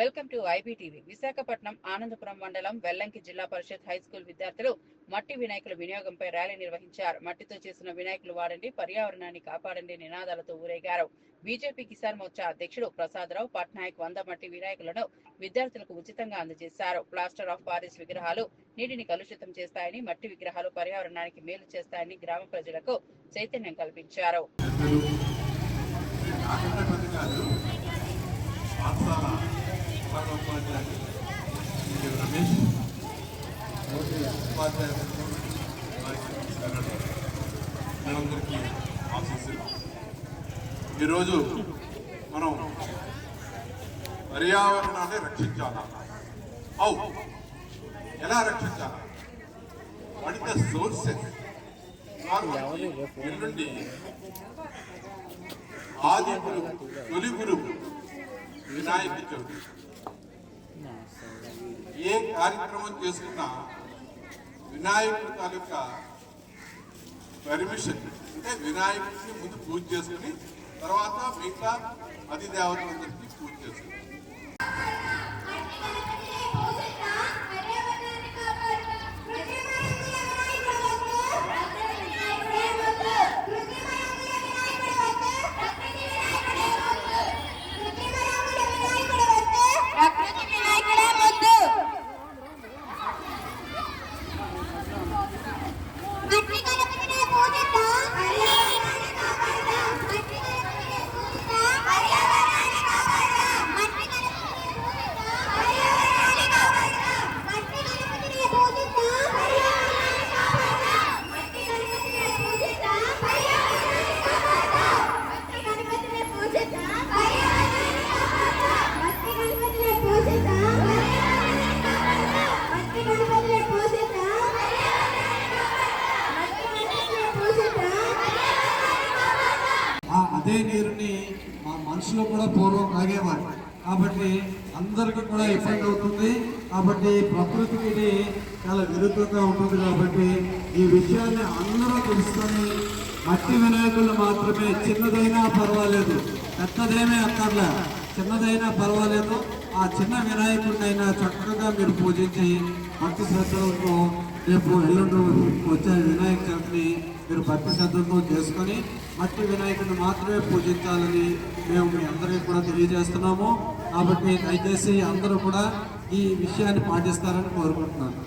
Welcome to IBTV. Visakhapatnam Anandapuram మండలం వెల్లంకి జిల్లా పరిషత్ high school విద్యార్థులు మట్టి వినాయకుల వినియోగంపై ర్యాలీ నిర్వహించారు. మట్టితో చేసిన వినాయకులు వాడండి పర్యావరణాన్ని కాపాడండి నినాదాలతో ఊరేగారు. బీజేపీ కిసాన్ మోర్చా అధ్యక్షుడు ప్రసాదరావు పట్నాయక్ వంద మట్టి వినాయకులను విద్యార్థులకు ఉచితంగా అందజేశారు. ప్లాస్టర్ ఆఫ్ పారిస్ విగ్రహాలు నీటిని కలుషితం చేస్తాయని మట్టి విగ్రహాలు పర్యావరణానికి మేలు చేస్తాయని గ్రామ ప్రజలకు చైతన్యం కల్పించారు. ఉపాధ్యాయులు రమేష్ ఉపాధ్యాయులు వారికి నమస్కారాలు మీరందరికీ ఆశీస్సులు ఈరోజు మనం పర్యావరణాన్ని రక్షించాలా? ఔ ఎలా రక్షించాలా? వాట్ ఇస్ ద సోర్సెస్ ఎల్లుండి ఆది గురువు తొలి గురువు వినాయక చవితి. ఏ కార్యక్రమం చేసుకున్నా వినాయకుడి తాలూకా పర్మిషన్ అంటే వినాయకుడిని ముందు పూజ చేసుకుని తర్వాత మిగతా అతి దేవతలందరికీ పూజ చేసుకుని. అదే నీరుని మా మనుషులు కూడా పూర్వం తాగేవారు కాబట్టి అందరికీ కూడా ఇబ్బంది అవుతుంది. కాబట్టి ప్రకృతికి ఇది చాలా విరుద్ధంగా ఉంటుంది కాబట్టి ఈ విషయాన్ని అందరూ తెలుసుకొని మట్టి వినాయకులు మాత్రమే చిన్నదైనా పర్వాలేదు పెద్దదేమీ అక్కర్లే. చిన్నదైనా పర్వాలేదు. ఆ చిన్న వినాయకుడినైనా చక్కగా మీరు పూజించి భక్తి శ్రద్ధలతో రేపు ఎల్లుండి వచ్చే వినాయక చవితిని మీరు భక్తి శ్రద్ధలతో చేసుకొని మట్టి వినాయకుడిని మాత్రమే పూజించాలని మేము మీ అందరికీ కూడా తెలియజేస్తున్నాము. కాబట్టి దయచేసి అందరూ కూడా ఈ విషయాన్ని పాటిస్తారని కోరుకుంటున్నాను.